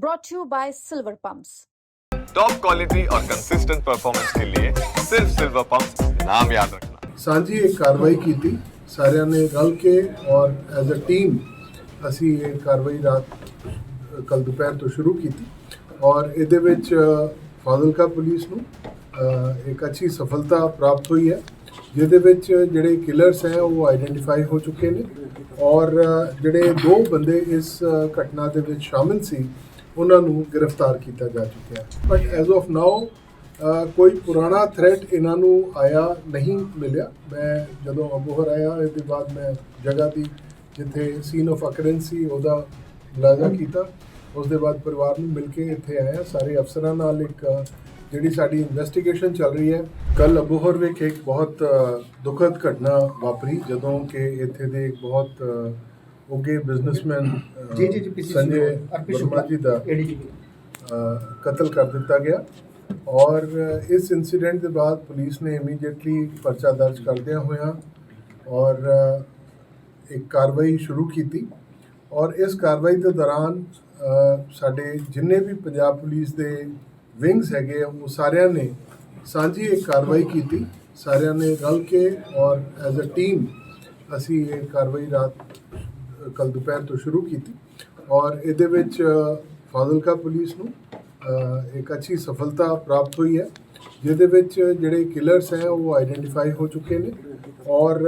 brought to you by Silver Pumps. Top quality और consistent performance के लिए सिर्फ सिल्वर पंप नाम याद रखना ਸਾਂਝੀ ਇੱਕ ਕਾਰਵਾਈ ਕੀਤੀ ਸਾਰਿਆਂ ਨੇ ਰਲ ਕੇ ਔਰ ਐਜ਼ ਅ ਟੀਮ ਅਸੀਂ ਇਹ ਕਾਰਵਾਈ ਰਾਤ ਕੱਲ ਦੁਪਹਿਰ ਤੋਂ ਸ਼ੁਰੂ ਕੀਤੀ ਔਰ ਇਹਦੇ ਵਿੱਚ ਅ, ਫਾਜ਼ਿਲਕਾ ਪੁਲਿਸ ਨੂੰ ਅ, ਇੱਕ ਅੱਛੀ ਸਫਲਤਾ ਪ੍ਰਾਪਤ ਹੋਈ ਹੈ ਜਿਹਦੇ ਵਿੱਚ ਜਿਹੜੇ ਕਿਲਰਸ ਹੈ ਉਹ ਆਈਡੈਂਟੀਫਾਈ ਹੋ ਚੁੱਕੇ ਨੇ ਔਰ ਅ, ਜਿਹੜੇ ਦੋ ਬੰਦੇ ਇਸ ਅ, ਘਟਨਾ ਦੇ ਵਿੱਚ ਸ਼ਾਮਿਲ ਸੀ ਉਹਨਾਂ ਨੂੰ ਗ੍ਰਿਫਤਾਰ ਕੀਤਾ ਜਾ ਚੁੱਕਿਆ ਬਟ ਐਜ਼ ਆਫ ਨਾਓ ਕੋਈ ਪੁਰਾਣਾ ਥ੍ਰੈਟ ਇਹਨਾਂ ਨੂੰ ਆਇਆ ਨਹੀਂ ਮਿਲਿਆ। ਮੈਂ ਜਦੋਂ ਅਬੋਹਰ ਆਇਆ ਇਹਦੇ ਬਾਅਦ ਮੈਂ ਜਗ੍ਹਾ ਦੀ ਜਿੱਥੇ ਸੀਨ ਆਫ ਅਕਰੈਂਸ ਉਹਦਾ ਮੁਲਾਜ਼ਾ ਕੀਤਾ। ਉਸ ਦੇ ਬਾਅਦ ਪਰਿਵਾਰ ਨੂੰ ਮਿਲ ਕੇ ਇੱਥੇ ਆਇਆ। ਸਾਰੇ ਅਫਸਰਾਂ ਨਾਲ ਇੱਕ ਜਿਹੜੀ ਸਾਡੀ ਇਨਵੈਸਟੀਗੇਸ਼ਨ ਚੱਲ ਰਹੀ ਹੈ ਕੱਲ ਅਬੋਹਰ ਵਿੱਚ ਇੱਕ ਬਹੁਤ ਦੁਖਦ ਘਟਨਾ ਵਾਪਰੀ ਜਦੋਂ ਕਿ ਇੱਥੇ ਦੇ ਇੱਕ ਬਹੁਤ ਉੱਘੇ ਬਿਜ਼ਨਸਮੈਨ ਜੀ ਜੀ ਜੀ ਪਿੱਛੇ ਸੰਜੇ ਅਰਪੀ ਵਰਮਾ ਜੀ ਦਾ ਕਤਲ ਕਰ ਦਿੱਤਾ ਗਿਆ। ਔਰ ਇਸ ਇਨਸੀਡੈਂਟ ਦੇ ਬਾਅਦ ਪੁਲਿਸ ਨੇ ਇਮੀਡੀਏਟਲੀ ਪਰਚਾ ਦਰਜ ਕਰਦਿਆਂ ਹੋਇਆਂ ਔਰ ਇੱਕ ਕਾਰਵਾਈ ਸ਼ੁਰੂ ਕੀਤੀ। ਔਰ ਇਸ ਕਾਰਵਾਈ ਦੇ ਦੌਰਾਨ ਸਾਡੇ ਜਿੰਨੇ ਵੀ ਪੰਜਾਬ ਪੁਲਿਸ ਦੇ ਵਿੰਗਸ ਹੈਗੇ ਉਹ ਸਾਰਿਆਂ ਨੇ ਸਾਂਝੀ ਇੱਕ ਕਾਰਵਾਈ ਕੀਤੀ। ਸਾਰਿਆਂ ਨੇ ਰਲ ਕੇ ਔਰ ਐਜ਼ ਅ ਟੀਮ ਅਸੀਂ ਇਹ ਕਾਰਵਾਈ ਰਾਤ ਕੱਲ ਦੁਪਹਿਰ ਤੋਂ ਸ਼ੁਰੂ ਕੀਤੀ ਔਰ ਇਹਦੇ ਵਿੱਚ ਫਾਜ਼ਿਲਕਾ ਪੁਲਿਸ ਨੂੰ ਇੱਕ ਅੱਛੀ ਸਫਲਤਾ ਪ੍ਰਾਪਤ ਹੋਈ ਹੈ, ਜਿਹਦੇ ਵਿੱਚ ਜਿਹੜੇ ਕਿਲਰਸ ਹੈ ਉਹ ਆਈਡੈਂਟੀਫਾਈ ਹੋ ਚੁੱਕੇ ਨੇ ਔਰ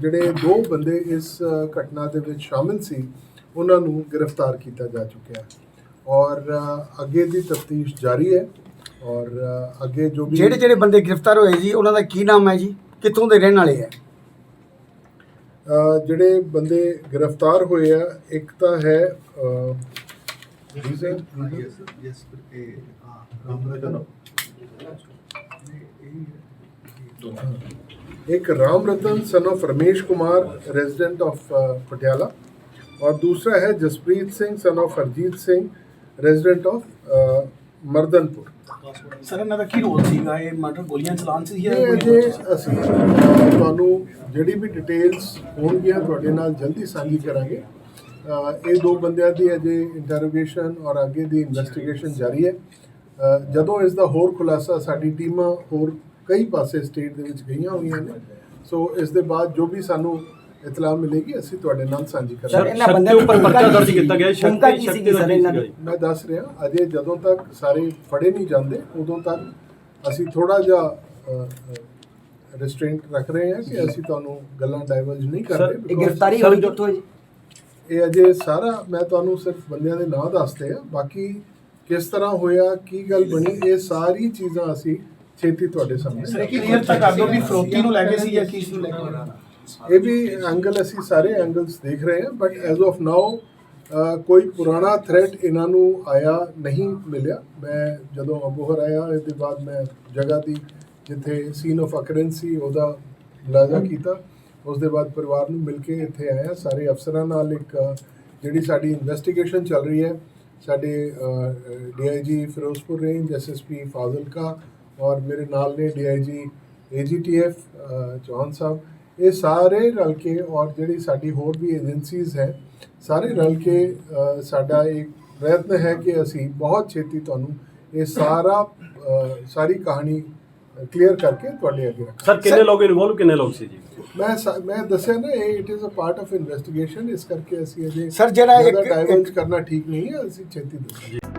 ਜਿਹੜੇ ਦੋ ਬੰਦੇ ਇਸ ਘਟਨਾ ਦੇ ਵਿੱਚ ਸ਼ਾਮਿਲ ਸੀ, ਉਹਨਾਂ ਨੂੰ ਗ੍ਰਿਫਤਾਰ ਕੀਤਾ ਜਾ ਚੁੱਕਿਆ ਹੈ ਔਰ ਅੱਗੇ ਦੀ ਤਫਤੀਸ਼ ਜਾਰੀ ਹੈ ਔਰ ਅੱਗੇ ਜੋ ਵੀ ਜਿਹੜੇ ਜਿਹੜੇ ਬੰਦੇ ਗ੍ਰਿਫਤਾਰ ਹੋਏ ਜੀ, ਉਹਨਾਂ ਦਾ ਕੀ ਨਾਮ ਹੈ ਜੀ? ਕਿੱਥੋਂ ਦੇ ਰਹਿਣ ਵਾਲੇ ਹੈ? ਜਿਹੜੇ ਬੰਦੇ ਗ੍ਰਿਫਤਾਰ ਹੋਏ ਆ ਇੱਕ ਤਾਂ ਹੈ ਅ, ਰੀਜ਼ਨ एक Ram Ratan son of Ramesh Kumar resident of Patiala और दूसरा है Jaspreet Singh son of Harjeet Singh resident of Mardanpur. Sir ਇਹਨਾਂ ਦਾ ਕੀ ਰੋਲ ਸੀਗਾ? ਇਹ ਮਰਡਰ ਗੋਲੀਆਂ ਚਲਾਉਣ ਸੀ ਜਾਂ ਇਹ ਅਜੇ ਅਸੀਂ ਤੁਹਾਨੂੰ ਜਿਹੜੀ ਵੀ ਡਿਟੇਲਸ ਹੋਣਗੀਆਂ ਤੁਹਾਡੇ ਨਾਲ ਜਲਦੀ ਸਾਂਝੀ ਕਰਾਂਗੇ। ਇਹ ਦੋ ਬੰਦਿਆਂ ਦੀ ਅਜੇ ਇੰਟਰੋਗੇਸ਼ਨ ਔਰ ਅੱਗੇ ਦੀ ਇਨਵੈਸਟੀਗੇਸ਼ਨ ਜਾਰੀ ਹੈ। ਜਦੋਂ ਇਸ ਦਾ ਹੋਰ ਖੁਲਾਸਾ ਸਾਡੀ ਟੀਮਾਂ ਹੋਰ ਕਈ ਪਾਸੇ ਸਟੇਟ ਦੇ ਵਿੱਚ ਗਈਆਂ ਹੋਈਆਂ ਨੇ ਸੋ ਇਸ ਦੇ ਬਾਅਦ ਜੋ ਵੀ ਸਾਨੂੰ ਇਤਲਾਹ ਮਿਲੇਗੀ ਅਸੀਂ ਤੁਹਾਡੇ ਨਾਲ ਸਾਂਝੀ ਸਰ ਕਰਾਂਗੇ। ਇਹਨਾਂ ਬੰਦਿਆਂ ਉੱਪਰ ਪਰਚਾ ਦਰਜ ਕੀਤਾ ਗਿਆ ਹੈ, ਸ਼ੰਕਾ ਕੀ ਸ਼ਕਤੀ ਸਰ ਇਹਨਾਂ ਦੀ? ਮੈਂ ਦੱਸ ਰਿਹਾ ਅਜੇ ਜਦੋਂ ਤੱਕ ਸਾਰੇ ਫੜੇ ਨਹੀਂ ਜਾਂਦੇ ਉਦੋਂ ਤੱਕ ਅਸੀਂ ਥੋੜਾ ਜਿਹਾ ਰਿਸਟ੍ਰੇਂਟ ਰੱਖ ਰਹੇ ਹਾਂ ਕਿ ਅਸੀਂ ਤੁਹਾਨੂੰ ਗੱਲਾਂ ਡਾਈਵਰਜ ਨਹੀਂ ਕਰ ਰਹੇ ਇਹ because ਗ੍ਰਿਫਤਾਰੀ ਸਰ, ਹੋਈ ਕਿੱਥੋਂ ਹੈ ਜੀ? ਇਹ ਅਜੇ ਸਾਰਾ ਮੈਂ ਤੁਹਾਨੂੰ ਸਿਰਫ ਬੰਦਿਆਂ ਦੇ ਨਾਂ ਦੱਸਦੇ ਆ ਬਾਕੀ ਕਿਸ ਤਰ੍ਹਾਂ ਹੋਇਆ ਕੀ ਗੱਲ ਬਣੀ ਇਹ ਸਾਰੀ ਚੀਜ਼ਾਂ ਅਸੀਂ ਛੇਤੀ ਤੁਹਾਡੇ ਸਰ ਸਾਹਮਣੇ ਇੱਕ ਕਲੀਅਰ ਤਾਂ ਕਰ ਦਿਓ ਵੀ ਫਰੋਤੀ ਨੂੰ ਲੈ ਕੇ ਸੀ ਜਾਂ ਕਿਸ ਨੂੰ ਲੈ ਕੇ ਇਹ ਵੀ ਐਂਗਲ ਅਸੀਂ ਸਾਰੇ ਐਂਗਲਸ ਦੇਖ ਰਹੇ ਹਾਂ ਬਟ ਐਜ਼ ਆਫ ਨਾਓ ਕੋਈ ਪੁਰਾਣਾ ਥ੍ਰੈਟ ਇਹਨਾਂ ਨੂੰ ਆਇਆ ਨਹੀਂ ਮਿਲਿਆ। ਮੈਂ ਜਦੋਂ ਅਬੋਹਰ ਆਇਆ, ਇਹਦੇ ਬਾਅਦ ਮੈਂ ਜਗ੍ਹਾ ਦੀ ਜਿੱਥੇ ਸੀਨ ਆਫ ਅਕਰੈਂਸ ਸੀ, ਉਹਦਾ ਮੁਲਾਜ਼ਾ ਕੀਤਾ। ਉਸ ਦੇ ਬਾਅਦ ਪਰਿਵਾਰ ਨੂੰ ਮਿਲ ਕੇ ਇੱਥੇ ਆਇਆ। ਸਾਰੇ ਅਫਸਰਾਂ ਨਾਲ ਇੱਕ, ਜਿਹੜੀ ਸਾਡੀ ਇਨਵੈਸਟੀਗੇਸ਼ਨ ਚੱਲ ਰਹੀ ਹੈ, ਸਾਡੇ DIG Ferozepur range SSP Fazilka ਔਰ ਮੇਰੇ ਨਾਲ ਨੇ ਡੀਆਈਜੀ ਏਜੀਟੀਐਫ ਚੌਹਾਨ ਸਾਹਿਬ। ਇਹ ਸਾਰੇ ਰਲ ਕੇ ਔਰ ਜਿਹੜੀ ਸਾਡੀ ਹੋਰ ਵੀ ਏਜੰਸੀਜ਼ ਹੈ ਸਾਰੇ ਰਲ ਕੇ ਸਾਡਾ ਇੱਕ ਪ੍ਰਯਤਨ ਹੈ ਕਿ ਅਸੀਂ ਬਹੁਤ ਛੇਤੀ ਤੁਹਾਨੂੰ ਇਹ ਸਾਰਾ ਸਾਰੀ ਕਹਾਣੀ ਕਲੀਅਰ ਕਰਕੇ ਤੁਹਾਡੇ ਅੱਗੇ ਰੱਖਾਂਗੇ। ਸਰ ਕਿੰਨੇ ਲੋਕ ਇਨਵੋਲਵ ਕਿੰਨੇ ਲੋਕ ਸੀ ਜੀ? ਮੈਂ ਮੈਂ ਦੱਸਿਆ ਨਾ ਇਹ it is a part of investigation ਇਸ ਕਰਕੇ ਅਸੀਂ ਅਜੇ Sir, ਜਿਹੜਾ ਇੱਕ- ਡਾਈਵਰਜ ਕਰਨਾ ਠੀਕ ਨਹੀਂ ਹੈ ਅਸੀਂ ਛੇਤੀ ਦੱਸਾਂਗੇ।